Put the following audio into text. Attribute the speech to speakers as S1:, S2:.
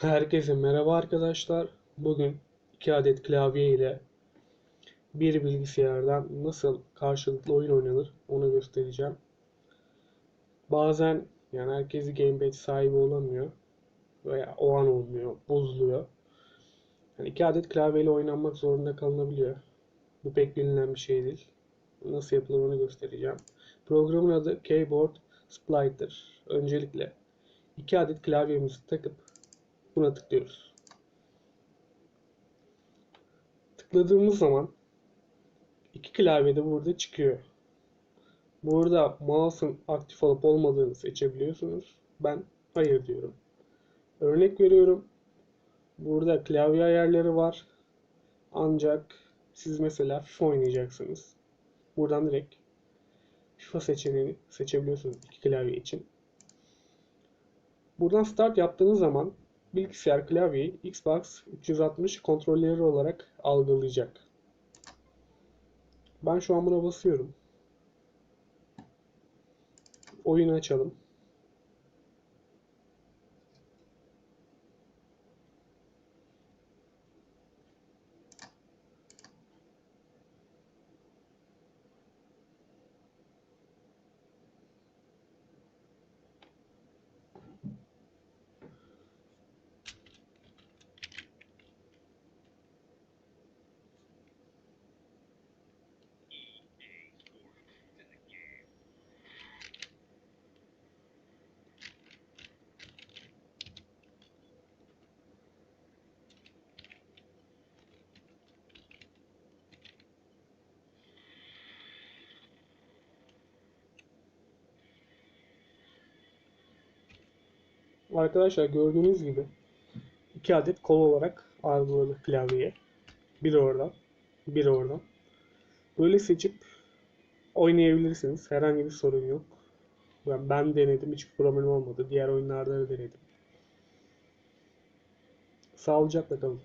S1: Herkese merhaba arkadaşlar. Bugün iki adet klavye ile bir bilgisayardan nasıl karşılıklı oyun oynanır onu göstereceğim. Bazen yani herkesi gamepad sahibi olamıyor veya o an olmuyor, bozuluyor. Yani iki adet klavye ile oynanmak zorunda kalınabiliyor. Bu pek bilinen bir şey değil. Nasıl yapılır onu göstereceğim. Programın adı Keyboard Splitter. Öncelikle iki adet klavyemizi takıp Buna tıklıyoruz. Tıkladığımız zaman iki klavye de burada çıkıyor. Burada mouse'un aktif olup olmadığını seçebiliyorsunuz. Ben hayır diyorum. Örnek veriyorum. Burada klavye ayarları var. Ancak siz mesela FIFA oynayacaksınız. Buradan direkt FIFA seçeneğini seçebiliyorsunuz iki klavye için. Buradan start yaptığınız zaman bilgisayar klavyeyi Xbox 360 kontrolleri olarak algılayacak. Ben şu an buna basıyorum. Oyunu açalım. Arkadaşlar gördüğünüz gibi iki adet kol olarak algıladı klavyeye. Biri oradan, biri oradan. Böyle seçip oynayabilirsiniz. Herhangi bir sorun yok. Ben, ben denedim hiç problem olmadı. Diğer oyunlarda da denedim. Sağlıcakla kalın.